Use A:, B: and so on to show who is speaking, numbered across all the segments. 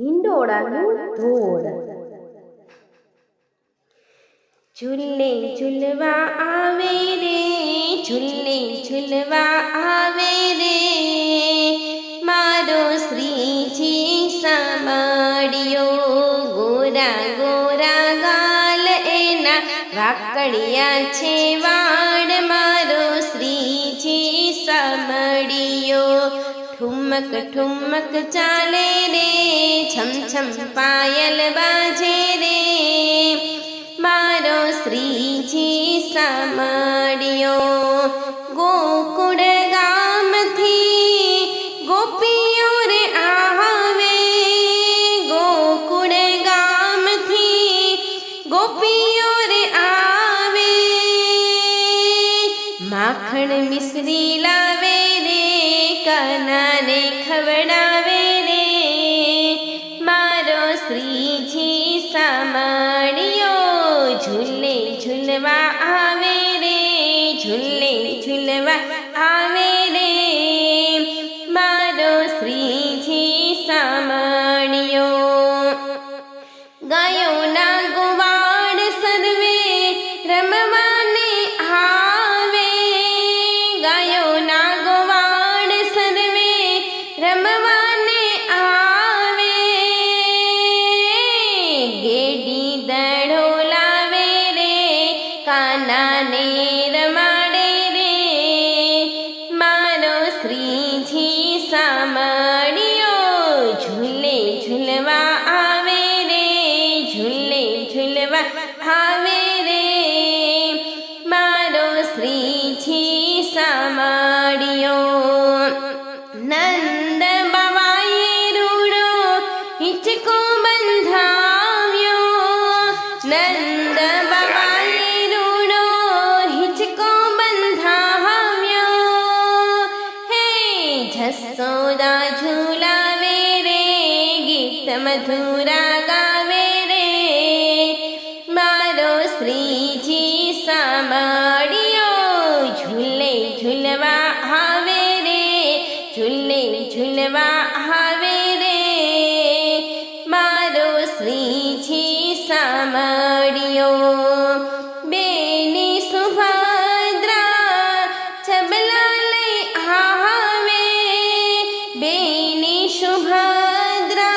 A: હિંડોળાનું ધોળ ઝૂલે ઝૂલવા આવે રે ઝૂલે ઝૂલવા આવે રે મારો શ્રીજી સાંભળ્યો ગોરા ગોરા ગાલ એના વાકડિયા છે વાડ મારો શ્રીજી સાંભળ્યો ઠુમક ઠુમક ચાલે રે, છમ છમ પાયલ બાજે રે. મારો શ્રીજી સાંભળ્યો, ગોકુળ ગામથી ગોપીઓ રે આવે. ગોકુળ ગામથી ગોપીઓ રે આવે. માખણ મિશ્રી લાવે ઝૂલવા આવે રે ઝૂલે ઝૂલવા આવે રે. મારો શ્રીજી ગયો ગાયોના આવે રે મારો શ્રી છે સામાડિયો નંદ બાવાએ રૂડો હિચકો બંધાવ્યો નંદ બાવાએ રૂડો હિચકો બંધાવ્યો હે જસોદા ઝુલાવે રે ગીત મધુરા ઝૂલવા આવે રે. મારો શ્રીજી સાંભળ્યો. બેની સુભદ્રા છબલા લઈ આવે બેની સુભદ્રા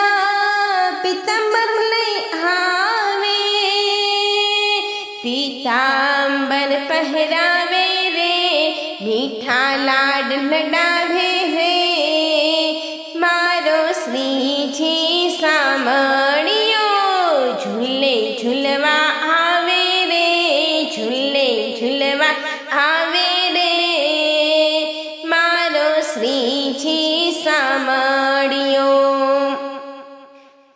A: પિતાંબર લઈ આવે પીતાંબર પહેરાવે રે, મીઠા લાડ લડાવે રે. આવે રે. મારો શ્રીજી સાંભળ્યો.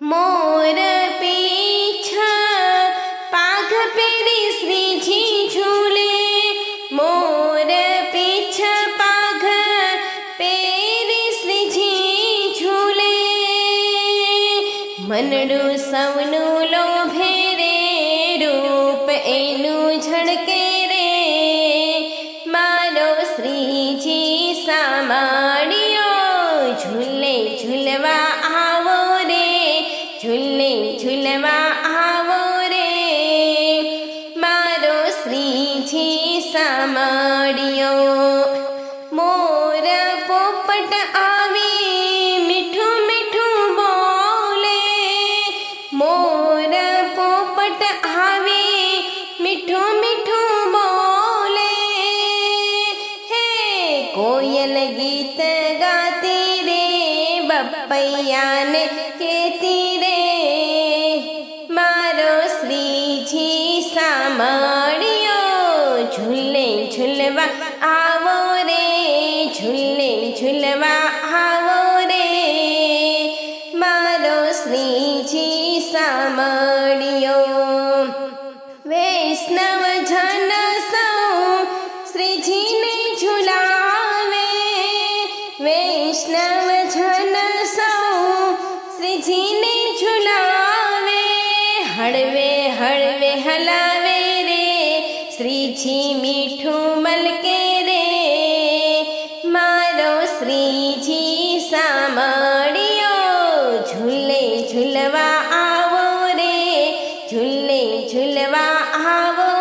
A: મોર પીછા પાઘ પેરી શ્રીજી ઝૂલે. મોર પીછા પાઘ પેરી શ્રીજી ઝૂલે. મનડું સૌનું લોભે રે રૂપ એનું ઝળકે કોયલ ગીત ગાતી રે બપૈયાને કેતી રે. મારો શ્રીજી સાંભળ્યો ઝૂલે ઝૂલવા શ્રીજી મીઠું મલકે રે. મારો શ્રીજી સામળ્યો ઝૂલે ઝૂલવા આવો રે ઝૂલે ઝૂલવા આવો